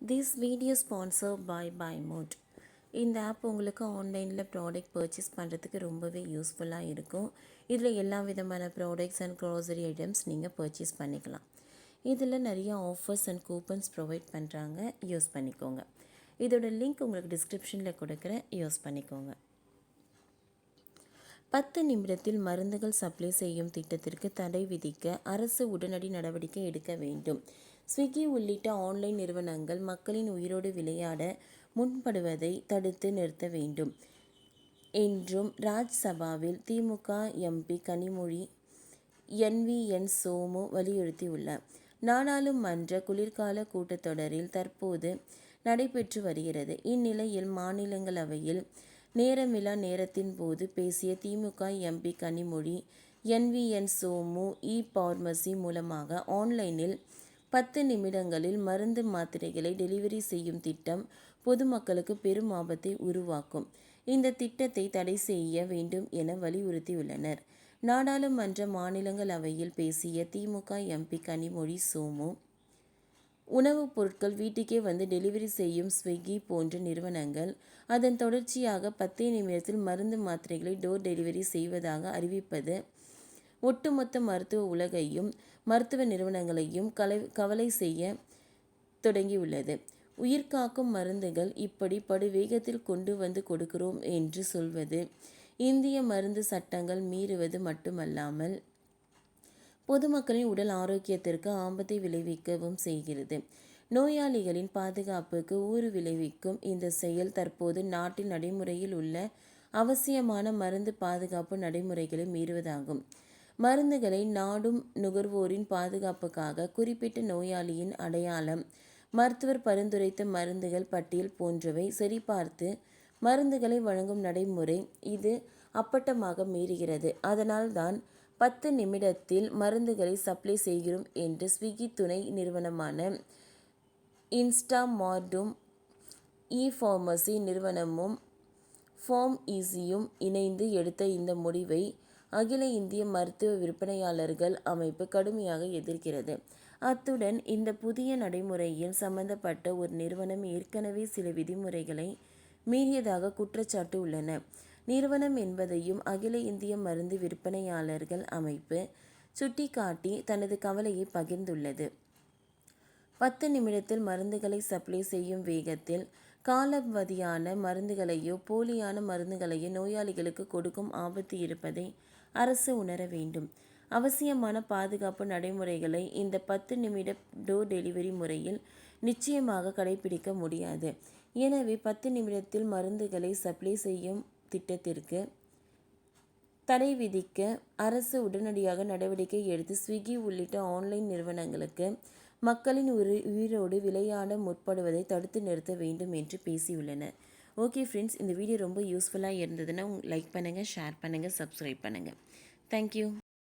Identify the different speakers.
Speaker 1: This video sponsor by by mode இந்த app உங்களுக்கு ஆன்லைனில் ப்ராடக்ட் பர்ச்சேஸ் பண்ணுறதுக்கு ரொம்பவே யூஸ்ஃபுல்லாக இருக்கும். இதில் எல்லா விதமான ப்ராடக்ட்ஸ் அண்ட் க்ராசரி ஐட்டம்ஸ் நீங்கள் பர்ச்சேஸ் பண்ணிக்கலாம். இதில் நிறைய ஆஃபர்ஸ் அண்ட் கூப்பன்ஸ் ப்ரொவைட் பண்ணுறாங்க யூஸ் பண்ணிக்கோங்க. இதோட லிங்க் உங்களுக்கு டிஸ்கிரிப்ஷனில் கொடுக்குறேன். யூஸ் பண்ணிக்கோங்க. பத்து நிமிடத்தில் மருந்துகள் சப்ளை செய்யும் திட்டத்திற்கு தடை விதிக்க அரசு உடனடி நடவடிக்கை எடுக்க வேண்டும். ஸ்விக்கி உள்ளிட்ட ஆன்லைன் நிறுவனங்கள் மக்களின் உயிரோடு விளையாட முன்படுவதை தடுத்து நிறுத்த வேண்டும். என்றும் ராஜ்சபாவில் திமுக எம்பி கனிமொழி என்விஎன் சோமு வலியுறுத்தியுள்ளார். நாடாளுமன்ற குளிர்கால கூட்டத்தொடரில் தற்போது நடைபெற்று வருகிறது. இந்நிலையில் மாநிலங்களவையில் நேரமில்லா நேரத்தின் போது பேசிய DMK MP Kanimozhi NVN Somu e pharmacy மூலமாக ஆன்லைனில் பத்து நிமிடங்களில் மருந்து மாத்திரைகளை டெலிவரி செய்யும் திட்டம் பொதுமக்களுக்கு பெரும் ஆபத்தை உருவாக்கும். இந்த திட்டத்தை தடை செய்ய வேண்டும் என வலியுறுத்தியுள்ளனர். நாடாளுமன்ற மாநிலங்களவையில் பேசிய திமுக எம்பி கனிமொழி சோமு உணவுப் பொருட்கள் வீட்டுக்கே வந்து டெலிவரி செய்யும் ஸ்விக்கி போன்ற நிறுவனங்கள் அதன் தொடர்ச்சியாக பத்தே நிமிடத்தில் மருந்து மாத்திரைகளை டோர் டெலிவரி செய்வதாக அறிவிப்பது ஒட்டுமொத்த மருத்துவ உலகையும் மருத்துவ நிறுவனங்களையும் கலை கவலை செய்ய தொடங்கியுள்ளது. உயிர்காக்கும் மருந்துகள் இப்படி படுவேகத்தில் கொண்டு வந்து கொடுக்கிறோம் என்று சொல்வது இந்திய மருந்து சட்டங்கள் மீறுவது மட்டுமல்லாமல் பொதுமக்களின் உடல் ஆரோக்கியத்திற்கு ஆபத்தை விளைவிக்கவும் செய்கிறது. நோயாளிகளின் பாதுகாப்புக்கு ஊறு விளைவிக்கும் இந்த செயல் தற்போது நாட்டில் நடைமுறையில் உள்ள அவசியமான மருந்து பாதுகாப்பு நடைமுறைகளை மீறுவதாகும். மருந்துகளை நாடும் நுகர்வோரின் பாதுகாப்புக்காக குறிப்பிட்ட நோயாளியின் அடையாளம் மருத்துவர் பரிந்துரைத்த மருந்துகள் பட்டியல் போன்றவை சரிபார்த்து மருந்துகளை வழங்கும் நடைமுறை இது அப்பட்டமாக மீறுகிறது. அதனால்தான் பத்து நிமிடத்தில் மருந்துகளை சப்ளை செய்கிறோம் என்று ஸ்விக்கி துணை நிறுவனமான இன்ஸ்டாமார்டும் இ ஃபார்மசி நிறுவனமும் ஃபார்ம் ஈஸியும் இணைந்து எடுத்த இந்த முடிவை அகில இந்திய மருத்துவ விற்பனையாளர்கள் அமைப்பு கடுமையாக எதிர்க்கிறது. அத்துடன் இந்த புதிய நடைமுறையில் சம்பந்தப்பட்ட ஒரு நிறுவனம் ஏற்கனவே சில விதிமுறைகளை மீறியதாக குற்றச்சாட்டு உள்ளன. நிறுவனம் என்பதையும் அகில இந்திய மருந்து விற்பனையாளர்கள் அமைப்பு சுட்டிக்காட்டி தனது கவலையை பகிர்ந்துள்ளது. பத்து நிமிடத்தில் மருந்துகளை சப்ளை செய்யும் வேகத்தில் காலவதியான மருந்துகளையோ போலியான மருந்துகளையோ நோயாளிகளுக்கு கொடுக்கும் ஆபத்து இருப்பதை அரசு உணர வேண்டும். அவசியமான பாதுகாப்பு நடைமுறைகளை இந்த பத்து நிமிட டோர் டெலிவரி முறையில் நிச்சயமாக கடைபிடிக்க முடியாது. எனவே பத்து நிமிடத்தில் மருந்துகளை சப்ளை செய்யும் திட்டத்திற்கு தடை விதிக்க அரசு உடனடியாக நடவடிக்கை எடுத்து ஸ்விக்கி உள்ளிட்ட ஆன்லைன் நிறுவனங்களுக்கு மக்களின் உயிர் உயிரோடு விளையாட முற்படுவதை தடுத்து நிறுத்த வேண்டும் என்று பேசியுள்ளனர். ஓகே ஃப்ரெண்ட்ஸ் இந்த வீடியோ ரொம்ப யூஸ்ஃபுல்லாக இருந்ததுன்னா லைக் பண்ணுங்கள் ஷேர் பண்ணுங்கள் சப்ஸ்கிரைப் பண்ணுங்கள் தேங்க்யூ